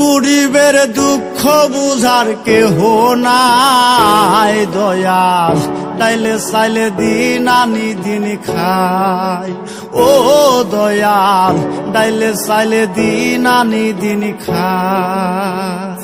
গরিবের দুঃখ বুঝার কেহ নাই। দয়াল তাইলে চাইলে দিন আনি, দিন খাই ও দয়াল, ডাইলে চাইলে দিন আনি, দিন খাই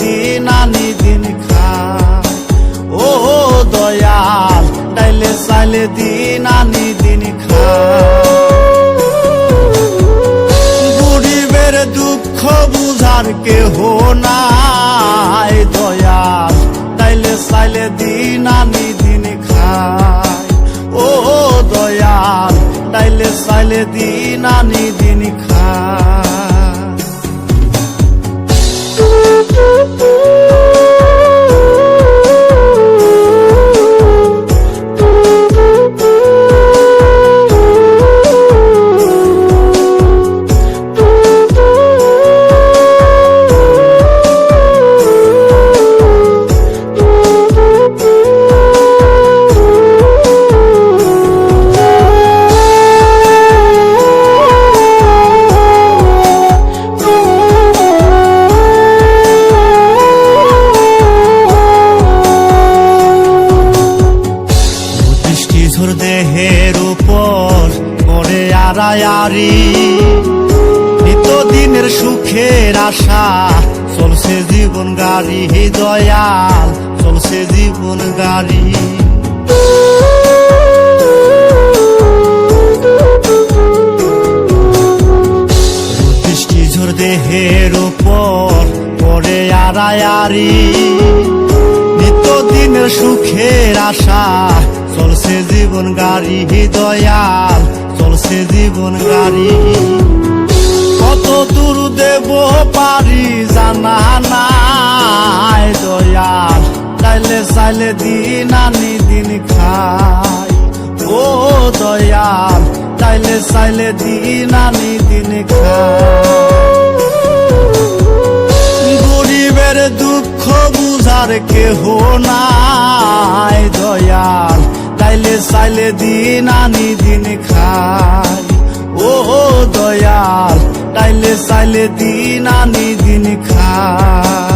দিন আনি দিন খা ও দয়াল চাইলে চাইলে দিন আনি দিন খা গরিবের দুঃখ বুঝার কেহ নাই। দয়াল তাইলে চাইলে দিন আনি দিন খাই ও দয়াল তাইলে চাইলে দিন আনি দিন খাই আড়ায়ারি নিত্যদিনের সুখের আশা, চলছে জীবন গাড়ি, হে দয়াল, চলছে জীবন গাড়ি। ঝোর দেহের উপর করে আড়ায়ারি নিত্যদিনের সুখের আশা, চলছে জীবন গাড়ি দয়াল চলছে জীবন গাড়ি। কত দূর দেব পারি জানা নাই দয়াল। চাইলে চাইলে দিন আনি দিন খাই। ও দয়াল, চাইলে চাইলে দিন আনি দিন খাই। গরিবের দুঃখ বুঝার কেহ নাই দয়াল। চাইলে দিন আনি দিন খাই। ও দয়াল তাইলে চাইলে দিন আনি দিন খাই।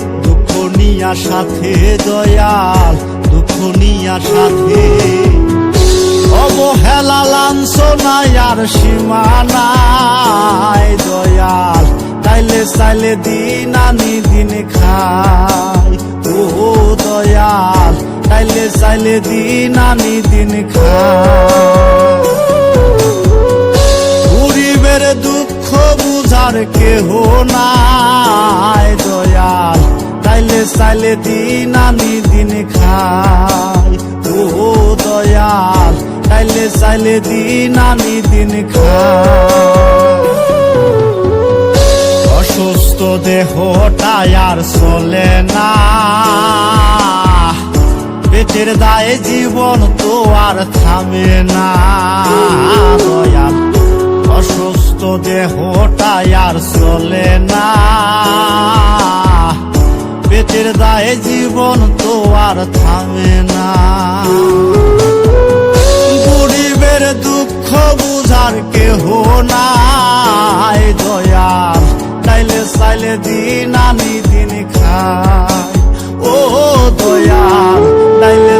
নিয়া সাথে দয়াল, দুঃখ নিয়া সাথে। অবহেলা, লাঞ্ছনায় আর সীমানায় দয়াল, তাইলে চাইলে দিন আনি দিন খাই। ও দয়াল, তাইলে চাইলে দিন আনি দিন খাই। দুঃখ বুঝার কেহ নাই, দয়াল। চাইলে দিন আনি দিন খাই ও দয়াল তাইলে চাইলে দিন আনি দিন খাই দেহটাই আর চলে না পেটের দায়ে জীবন তো আর থামে না দয়াল অসুস্থ দেহটাই আর চলে না পাটের দায়ে জীবন তো আর থামে না। গরিবের দুঃখ বুঝার কেহ নাই। দয়াল তাইলে সাইলে দিন আনি দিন খায়। ও দয়াল তাইলে